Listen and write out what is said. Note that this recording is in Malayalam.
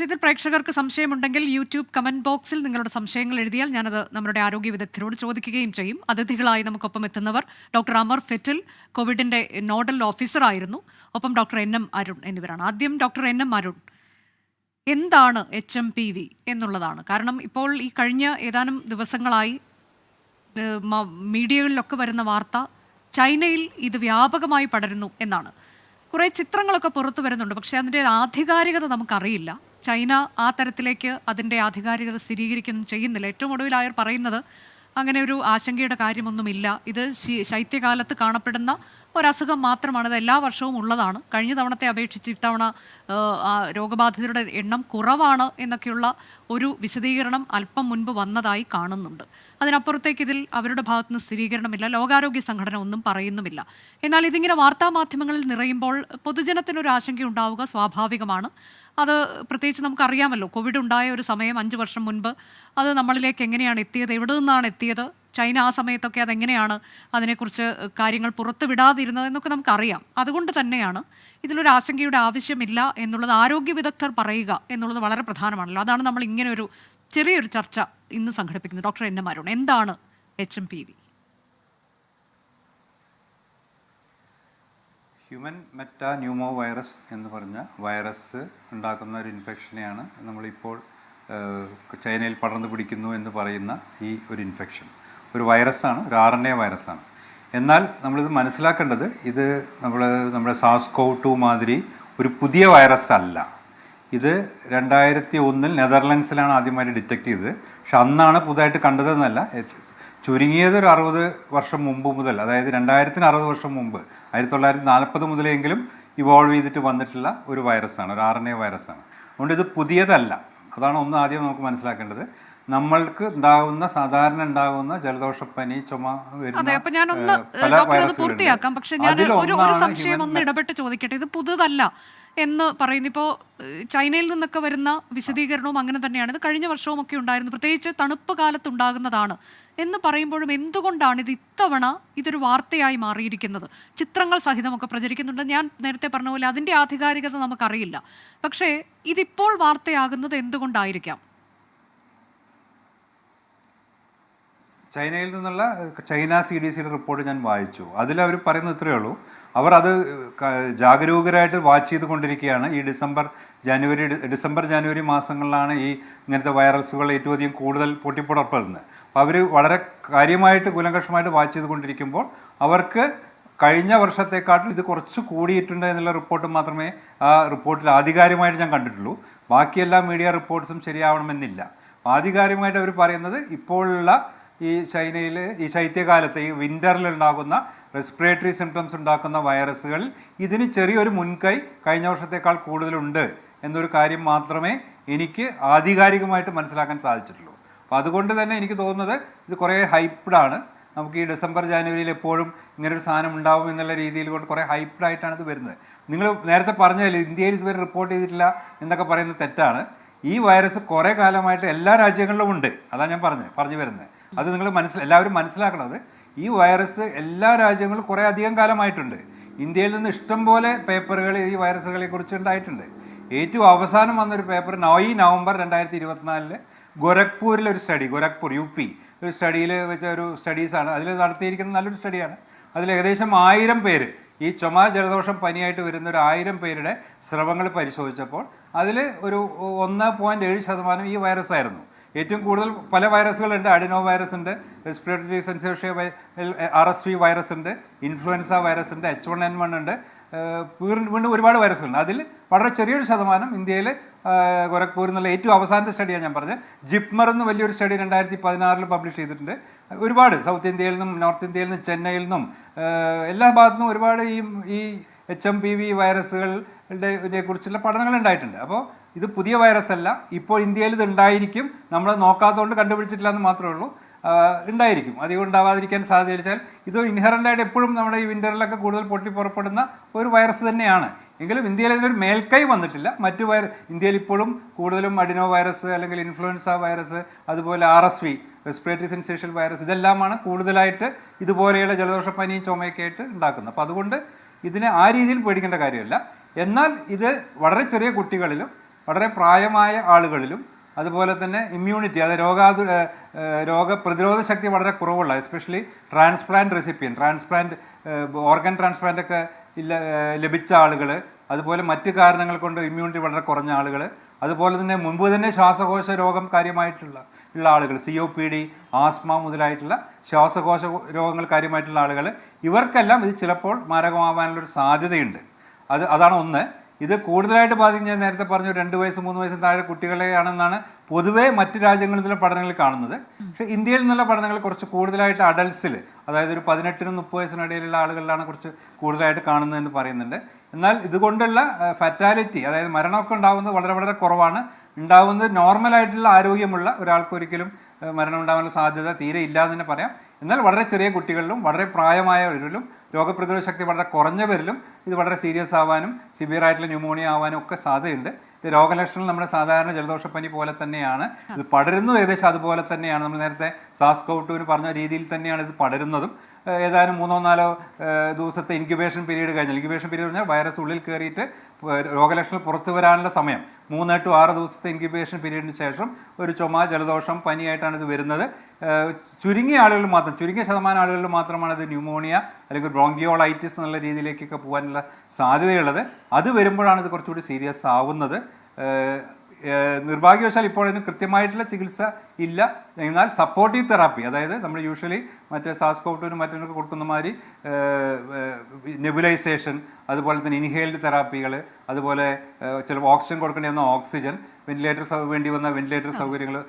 വിഷയത്തിൽ പ്രേക്ഷകർക്ക് സംശയമുണ്ടെങ്കിൽ യൂട്യൂബ് കമന്റ് ബോക്സിൽ നിങ്ങളുടെ സംശയങ്ങൾ എഴുതിയാൽ ഞാനത് നമ്മുടെ ആരോഗ്യ വിദഗ്ധരോട് ചോദിക്കുകയും ചെയ്യും. അതിഥികളായി നമുക്കൊപ്പം എത്തുന്നവർ ഡോക്ടർ അമർ ഫെറ്റിൽ കോവിഡിന്റെ നോഡൽ ഓഫീസറായിരുന്നു ഒപ്പം ഡോക്ടർ എൻ എം അരുൺ എന്നിവരാണ്. ആദ്യം ഡോക്ടർ എൻ എം അരുൺ. എന്താണ് എച്ച് എം പി വി എന്നുള്ളതാണ്. കാരണം ഇപ്പോൾ ഈ കഴിഞ്ഞ ഏതാനും ദിവസങ്ങളായി മീഡിയകളിലൊക്കെ വരുന്ന വാർത്ത ചൈനയിൽ ഇത് വ്യാപകമായി പടരുന്നു എന്നാണ്. കുറേ ചിത്രങ്ങളൊക്കെ പുറത്തു വരുന്നുണ്ട്. പക്ഷേ അതിന്റെ ആധികാരികത നമുക്കറിയില്ല. ചൈന ആ തരത്തിലേക്ക് അതിന്റെ ആധികാരികത സ്ഥിരീകരിക്കുന്നു ചെയ്യുന്നില്ല. ഏറ്റവും ഒടുവിൽ അയർ പറയുന്നത് അങ്ങനെ ഒരു ആശങ്കയുടെ കാര്യമൊന്നുമില്ല. ഇത് ശൈത്യകാലത്ത് കാണപ്പെടുന്ന ഒരസുഖം മാത്രമാണ്. ഇത് എല്ലാ വർഷവും ഉള്ളതാണ്. കഴിഞ്ഞ തവണത്തെ അപേക്ഷിച്ച് ഇത്തവണ രോഗബാധിതരുടെ എണ്ണം കുറവാണ് എന്നൊക്കെയുള്ള ഒരു വിശദീകരണം അല്പം മുൻപ് വന്നതായി കാണുന്നുണ്ട്. അതിനപ്പുറത്തേക്ക് ഇതിൽ അവരുടെ ഭാഗത്തുനിന്ന് സ്ഥിരീകരണമില്ല. ലോകാരോഗ്യ സംഘടന ഒന്നും പറയുന്നുമില്ല. എന്നാൽ ഇതിങ്ങനെ വാർത്താമാധ്യമങ്ങളിൽ നിറയുമ്പോൾ പൊതുജനത്തിനൊരു ആശങ്ക ഉണ്ടാവുക സ്വാഭാവികമാണ്. അത് പ്രത്യേകിച്ച് നമുക്കറിയാമല്ലോ. കോവിഡ് ഉണ്ടായ ഒരു സമയം അഞ്ച് വർഷം മുൻപ് അത് നമ്മളിലേക്ക് എങ്ങനെയാണ് എത്തിയത്? എവിടെ നിന്നാണ് എത്തിയത്? ചൈന ആ സമയത്തൊക്കെ അതെങ്ങനെയാണ് അതിനെക്കുറിച്ച് കാര്യങ്ങൾ പുറത്തു വിടാതിരുന്നത് എന്നൊക്കെ നമുക്കറിയാം. അതുകൊണ്ട് തന്നെയാണ് ഇതിലൊരു ആശങ്കയുടെ ആവശ്യമില്ല എന്നുള്ളത് ആരോഗ്യ വിദഗ്ധർ പറയുക എന്നുള്ളത് വളരെ പ്രധാനമാണല്ലോ. അതാണ് നമ്മൾ ഇങ്ങനെ ഒരു ചെറിയൊരു ചർച്ച ഇന്ന് സംഘടിപ്പിക്കുന്നത്. Doctor N M Arun. എന്താണ് H M P V human metapneumovirus എന്ന് പറഞ്ഞ വൈറസ് ഉണ്ടാക്കുന്ന ഒരു ഇൻഫെക്ഷനെയാണ് നമ്മളിപ്പോൾ ചൈനയിൽ പടർന്നു പിടിക്കുന്നു എന്ന് പറയുന്ന ഈ ഒരു ഇൻഫെക്ഷൻ ഒരു വൈറസാണ് ഒരു ആർ എൻ എ വൈറസാണ് എന്നാൽ നമ്മളിത് മനസ്സിലാക്കേണ്ടത് ഇത് നമ്മൾ നമ്മുടെ സാസ്കോ ടു മാതിരി ഒരു പുതിയ വൈറസ് അല്ല. ഇത് രണ്ടായിരത്തി ഒന്നിൽ നെതർലൻഡ്സിലാണ് ആദ്യമായിട്ട് ഡിറ്റക്ട് ചെയ്തത്. പക്ഷെ അന്നാണ് പുതുതായിട്ട് കണ്ടതെന്നല്ല. ചുരുങ്ങിയത് ഒരു അറുപത് വർഷം മുമ്പ് മുതൽ അതായത് രണ്ടായിരത്തിന് അറുപത് വർഷം മുമ്പ് ആയിരത്തി തൊള്ളായിരത്തി നാൽപ്പത് മുതലെങ്കിലും ഇവോൾവ് ചെയ്തിട്ട് വന്നിട്ടുള്ള ഒരു വൈറസാണ് ഒരു ആർ എൻ എ വൈറസാണ്. അതുകൊണ്ട് ഇത് പുതിയതല്ല. അതാണ് ഒന്ന് ആദ്യം നമുക്ക് മനസ്സിലാക്കേണ്ടത്. നമ്മൾക്ക് ഉണ്ടാകുന്ന സാധാരണ ഉണ്ടാകുന്ന ജലദോഷപ്പനി ചുമ അതെ അപ്പൊ ഞാനൊന്ന് ഏഹ്, പല ഡോക്ടർ അത് പൂർത്തിയാക്കാം. പക്ഷെ ഞാൻ ഒരു ഒരു സംശയം ഒന്ന് ഇടപെട്ട് ചോദിക്കട്ടെ. ഇത് പുതുതല്ല എന്ന് പറയുന്നു. ഇപ്പോൾ ചൈനയിൽ നിന്നൊക്കെ വരുന്ന വിശദീകരണവും അങ്ങനെ തന്നെയാണ്. ഇത് കഴിഞ്ഞ വർഷവും ഒക്കെ ഉണ്ടായിരുന്നു. പ്രത്യേകിച്ച് തണുപ്പ് കാലത്ത് ഉണ്ടാകുന്നതാണ് എന്ന് പറയുമ്പോഴും എന്തുകൊണ്ടാണ് ഇത് ഇത്തവണ ഇതൊരു വാർത്തയായി മാറിയിരിക്കുന്നത്? ചിത്രങ്ങൾ സഹിതമൊക്കെ പ്രചരിക്കുന്നുണ്ട്. ഞാൻ നേരത്തെ പറഞ്ഞ പോലെ അതിന്റെ ആധികാരികത നമുക്കറിയില്ല. പക്ഷേ ഇതിപ്പോൾ വാർത്തയാകുന്നത് എന്തുകൊണ്ടായിരിക്കാം? ചൈനയിൽ നിന്നുള്ള ചൈന സി ഡി സിയുടെ റിപ്പോർട്ട് ഞാൻ വായിച്ചു. അതിൽ അവർ പറയുന്നത് ഇത്രയേ ഉള്ളൂ. അവർ അത് ജാഗരൂകരായിട്ട് വാച്ച് ചെയ്തുകൊണ്ടിരിക്കുകയാണ്. ഈ ഡിസംബർ ജനുവരി ഡിസംബർ ജനുവരി മാസങ്ങളിലാണ് ഈ ഇങ്ങനത്തെ വൈറസുകൾ ഏറ്റവും അധികം കൂടുതൽ പൊട്ടിപ്പുറപ്പെടുന്നത് അവർ വളരെ കാര്യമായിട്ട് കുലങ്കഷമായിട്ട് വാച്ച് ചെയ്തുകൊണ്ടിരിക്കുമ്പോൾ അവർക്ക് കഴിഞ്ഞ വർഷത്തെക്കാട്ടിൽ ഇത് കുറച്ച് കൂടിയിട്ടുണ്ട് എന്നുള്ള റിപ്പോർട്ട് മാത്രമേ ആ റിപ്പോർട്ടിൽ ആധികാരികമായിട്ട് ഞാൻ കണ്ടിട്ടുള്ളൂ. ബാക്കിയെല്ലാ മീഡിയ റിപ്പോർട്ട്സും ശരിയാവണമെന്നില്ല. ആധികാരികമായിട്ട് അവർ പറയുന്നത് ഇപ്പോഴുള്ള ഈ ചൈനയിൽ ഈ ശൈത്യകാലത്ത് ഈ വിന്ററിൽ ഉണ്ടാകുന്ന റെസ്പിറേറ്ററി സിംറ്റംസ് ഉണ്ടാക്കുന്ന വൈറസുകൾ ഇതിന് ചെറിയൊരു മുൻകൈ കഴിഞ്ഞ വർഷത്തേക്കാൾ കൂടുതലുണ്ട് എന്നൊരു കാര്യം മാത്രമേ എനിക്ക് ആധികാരികമായിട്ട് മനസ്സിലാക്കാൻ സാധിച്ചിട്ടുള്ളൂ. അപ്പോൾ അതുകൊണ്ട് തന്നെ എനിക്ക് തോന്നുന്നത് ഇത് കുറേ ഹൈപ്പ്ഡാണ് നമുക്ക് ഈ ഡിസംബർ ജാനുവരിയിൽ എപ്പോഴും ഇങ്ങനൊരു സാധനം ഉണ്ടാവും എന്നുള്ള രീതിയിൽ കൊണ്ട് കുറേ ഹൈപ്പ്ഡായിട്ടാണ് ഇത് വരുന്നത്. നിങ്ങൾ നേരത്തെ പറഞ്ഞതിൽ ഇന്ത്യയിൽ ഇതുവരെ റിപ്പോർട്ട് ചെയ്തിട്ടില്ല എന്നൊക്കെ പറയുന്നത് തെറ്റാണ്. ഈ വൈറസ് കുറേ കാലമായിട്ട് എല്ലാ രാജ്യങ്ങളിലും ഉണ്ട്. അതാണ് ഞാൻ പറഞ്ഞത് പറഞ്ഞു വരുന്നത്. അത് നിങ്ങൾ മനസ്സിൽ എല്ലാവരും മനസ്സിലാക്കണത് ഈ വൈറസ് എല്ലാ രാജ്യങ്ങളും കുറേ അധികം കാലമായിട്ടുണ്ട്. ഇന്ത്യയിൽ നിന്ന് ഇഷ്ടം പോലെ പേപ്പറുകൾ ഈ വൈറസുകളെ കുറിച്ച് ഉണ്ടായിട്ടുണ്ട്. ഏറ്റവും അവസാനം വന്നൊരു പേപ്പർ ഈ നവംബർ രണ്ടായിരത്തി ഇരുപത്തിനാലിൽ ഗോരഖ്പൂരിൽ ഒരു സ്റ്റഡി ഗോരഖ്പൂർ യു പി ഒരു സ്റ്റഡിയിൽ വെച്ച ഒരു സ്റ്റഡീസാണ് അതിൽ നടത്തിയിരിക്കുന്ന നല്ലൊരു സ്റ്റഡിയാണ് അതിൽ ഏകദേശം ആയിരം പേര് ഈ ചുമ ജലദോഷം പനിയായിട്ട് വരുന്ന ഒരു ആയിരം പേരുടെ സ്രവങ്ങൾ പരിശോധിച്ചപ്പോൾ അതിൽ ഒരു ഒന്ന് പോയിന്റ് ഏഴ് ശതമാനം ഈ വൈറസ് ആയിരുന്നു. ഏറ്റവും കൂടുതൽ പല വൈറസുകളുണ്ട് അഡിനോ വൈറസ് ഉണ്ട്. Respiratory syncytial R S V virus ഉണ്ട്. ഇൻഫ്ലുവൻസ വൈറസ് ഉണ്ട്. എച്ച് വൺ എൻ വൺ ഉണ്ട്. വീണ്ടും ഒരുപാട് വൈറസുകളുണ്ട് അതിൽ വളരെ ചെറിയൊരു ശതമാനം ഇന്ത്യയിൽ ഗോരഖ്പൂർ എന്നുള്ള ഏറ്റവും അവസാനത്തെ സ്റ്റഡിയാണ് ഞാൻ പറഞ്ഞത്. ജിപ്മർ എന്ന് വലിയൊരു സ്റ്റഡി രണ്ടായിരത്തി പതിനാറിൽ പബ്ലിഷ് ചെയ്തിട്ടുണ്ട്. ഒരുപാട് സൗത്ത് ഇന്ത്യയിൽ നിന്നും നോർത്ത് ഇന്ത്യയിൽ നിന്നും ചെന്നൈയിൽ നിന്നും എല്ലാ ഭാഗത്തു നിന്നും ഒരുപാട് ഈ ഈ എച്ച് എം പി വി വൈറസുകളുടെ കുറിച്ചുള്ള പഠനങ്ങൾ ഉണ്ടായിട്ടുണ്ട്. അപ്പോൾ ഇത് പുതിയ വൈറസ് അല്ല. ഇപ്പോൾ ഇന്ത്യയിൽ ഇത് ഉണ്ടായിരിക്കും. നമ്മൾ നോക്കാത്തതുകൊണ്ട് കണ്ടുപിടിച്ചിട്ടില്ല എന്ന് മാത്രമേ ഉള്ളൂ. ഉണ്ടായിരിക്കും. അധികം ഉണ്ടാവാതിരിക്കാൻ സാധിച്ചാൽ ഇത് ഇൻഹറന്റായിട്ട് എപ്പോഴും നമ്മുടെ ഈ വിന്ററിലൊക്കെ കൂടുതൽ പൊട്ടി പുറപ്പെടുന്ന ഒരു വൈറസ് തന്നെയാണ്. എങ്കിലും ഇന്ത്യയിൽ ഇതിനൊരു മേൽക്കൈ വന്നിട്ടില്ല. മറ്റു വൈറ ഇന്ത്യയിൽ ഇപ്പോഴും കൂടുതലും അഡിനോ വൈറസ് അല്ലെങ്കിൽ ഇൻഫ്ലുവൻസ വൈറസ് അതുപോലെ R S V respiratory syncytial virus ഇതെല്ലാമാണ് കൂടുതലായിട്ട് ഇതുപോലെയുള്ള ജലദോഷപ്പനിയും ചുമയൊക്കെ ആയിട്ട് ഉണ്ടാക്കുന്നത്. അപ്പോൾ അതുകൊണ്ട് ഇതിനെ ആ രീതിയിൽ പേടിക്കേണ്ട കാര്യമല്ല. എന്നാൽ ഇത് വളരെ ചെറിയ കുട്ടികളിലും വളരെ പ്രായമായ ആളുകളിലും അതുപോലെ തന്നെ ഇമ്മ്യൂണിറ്റി അതായത് രോഗാതു രോഗപ്രതിരോധ ശക്തി വളരെ കുറവുള്ള especially transplant recipient transplant organ transplant ഒക്കെ ഇല്ല ലഭിച്ച ആളുകൾ അതുപോലെ മറ്റു കാരണങ്ങൾ കൊണ്ട് ഇമ്മ്യൂണിറ്റി വളരെ കുറഞ്ഞ ആളുകൾ അതുപോലെ തന്നെ മുമ്പ് തന്നെ ശ്വാസകോശ രോഗം കാര്യമായിട്ടുള്ള ഉള്ള ആളുകൾ C O P D asthma മുതലായിട്ടുള്ള ശ്വാസകോശ രോഗങ്ങൾ കാര്യമായിട്ടുള്ള ആളുകൾ ഇവർക്കെല്ലാം ഇത് ചിലപ്പോൾ മാരകമാവാനുള്ള ഒരു സാധ്യതയുണ്ട്. അത് അതാണ് ഒന്ന്. ഇത് കൂടുതലായിട്ട് ബാധിക്കും ഞാൻ നേരത്തെ പറഞ്ഞു രണ്ട് വയസ്സ് മൂന്ന് വയസ്സ് താഴെ കുട്ടികളെയാണെന്നാണ് പൊതുവേ മറ്റ് രാജ്യങ്ങളിൽ പഠനങ്ങൾ കാണുന്നത്. പക്ഷേ ഇന്ത്യയിൽ നിന്നുള്ള പഠനങ്ങൾ കുറച്ച് കൂടുതലായിട്ട് അഡൽസിൽ അതായത് ഒരു പതിനെട്ടിനും മുപ്പത് വയസ്സിനിടയിലുള്ള ആളുകളിലാണ് കുറച്ച് കൂടുതലായിട്ട് കാണുന്നതെന്ന് പറയുന്നുണ്ട്. എന്നാൽ ഇതുകൊണ്ടുള്ള ഫറ്റാലിറ്റി അതായത് മരണമൊക്കെ ഉണ്ടാകുന്നത് വളരെ വളരെ കുറവാണ്. ഉണ്ടാകുന്നത് നോർമലായിട്ടുള്ള ആരോഗ്യമുള്ള ഒരാൾക്ക് ഒരിക്കലും മരണം ഉണ്ടാകാനുള്ള സാധ്യത തീരെ ഇല്ല എന്ന് തന്നെ പറയാം. എന്നാൽ വളരെ ചെറിയ കുട്ടികളിലും വളരെ പ്രായമായവരിലും രോഗപ്രതിരോധ ശക്തി വളരെ കുറഞ്ഞവരിലും ഇത് വളരെ സീരിയസ് ആവാനും സിവിയർ ആയിട്ടുള്ള ന്യൂമോണിയ ആവാനും ഒക്കെ സാധ്യതയുണ്ട്. ഇത് രോഗലക്ഷണം നമ്മുടെ സാധാരണ ജലദോഷപ്പനി പോലെ തന്നെയാണ്. ഇത് പടരുന്നു ഏകദേശം അതുപോലെ തന്നെയാണ്. നമ്മൾ നേരത്തെ സാസ് കൗട്ടുവിന് പറഞ്ഞ രീതിയിൽ തന്നെയാണ് ഇത് പടരുന്നതും. ഏതായാലും ഏതാനും മൂന്നോ നാലോ ദിവസത്തെ ഇൻക്യുബേഷൻ പീരീഡ് കഴിഞ്ഞാൽ ഇൻക്യുബേഷൻ പീരീഡ് പറഞ്ഞാൽ വൈറസ് ഉള്ളിൽ കയറിയിട്ട് രോഗലക്ഷണം പുറത്തു വരാനുള്ള സമയം. മൂന്ന് ടു ആറ് ദിവസത്തെ ഇൻക്യുബേഷൻ പീരീഡിന് ശേഷം ഒരു ചുമ ജലദോഷം പനിയായിട്ടാണ് ഇത് വരുന്നത്. ചുരുങ്ങിയ ആളുകൾ മാത്രം ചുരുങ്ങിയ ശതമാനം ആളുകളിൽ മാത്രമാണ് ഇത് ന്യൂമോണിയ അല്ലെങ്കിൽ ബ്രോങ്കിയോളൈറ്റിസ് എന്നുള്ള രീതിയിലേക്കൊക്കെ പോകാനുള്ള സാധ്യതയുള്ളത്. അത് വരുമ്പോഴാണ് ഇത് കുറച്ചുകൂടി സീരിയസ് ആവുന്നത്. നിർഭാഗ്യവശാൽ ഇപ്പോൾ ഇതിന് കൃത്യമായിട്ടുള്ള ചികിത്സ ഇല്ല. എന്നാൽ സപ്പോർട്ടീവ് തെറാപ്പി അതായത് നമ്മൾ യൂഷ്വലി മറ്റേ സാസ്കോട്ടിനും മറ്റൊക്കെ കൊടുക്കുന്ന മാതിരി നെബുലൈസേഷൻ അതുപോലെ തന്നെ ഇൻഹേൽഡ് തെറാപ്പികൾ അതുപോലെ ചില ഓക്സിജൻ കൊടുക്കേണ്ടി വന്ന ഓക്സിജൻ വെന്റിലേറ്റർ വേണ്ടി വന്ന വെന്റിലേറ്റർ സൗകര്യങ്ങൾ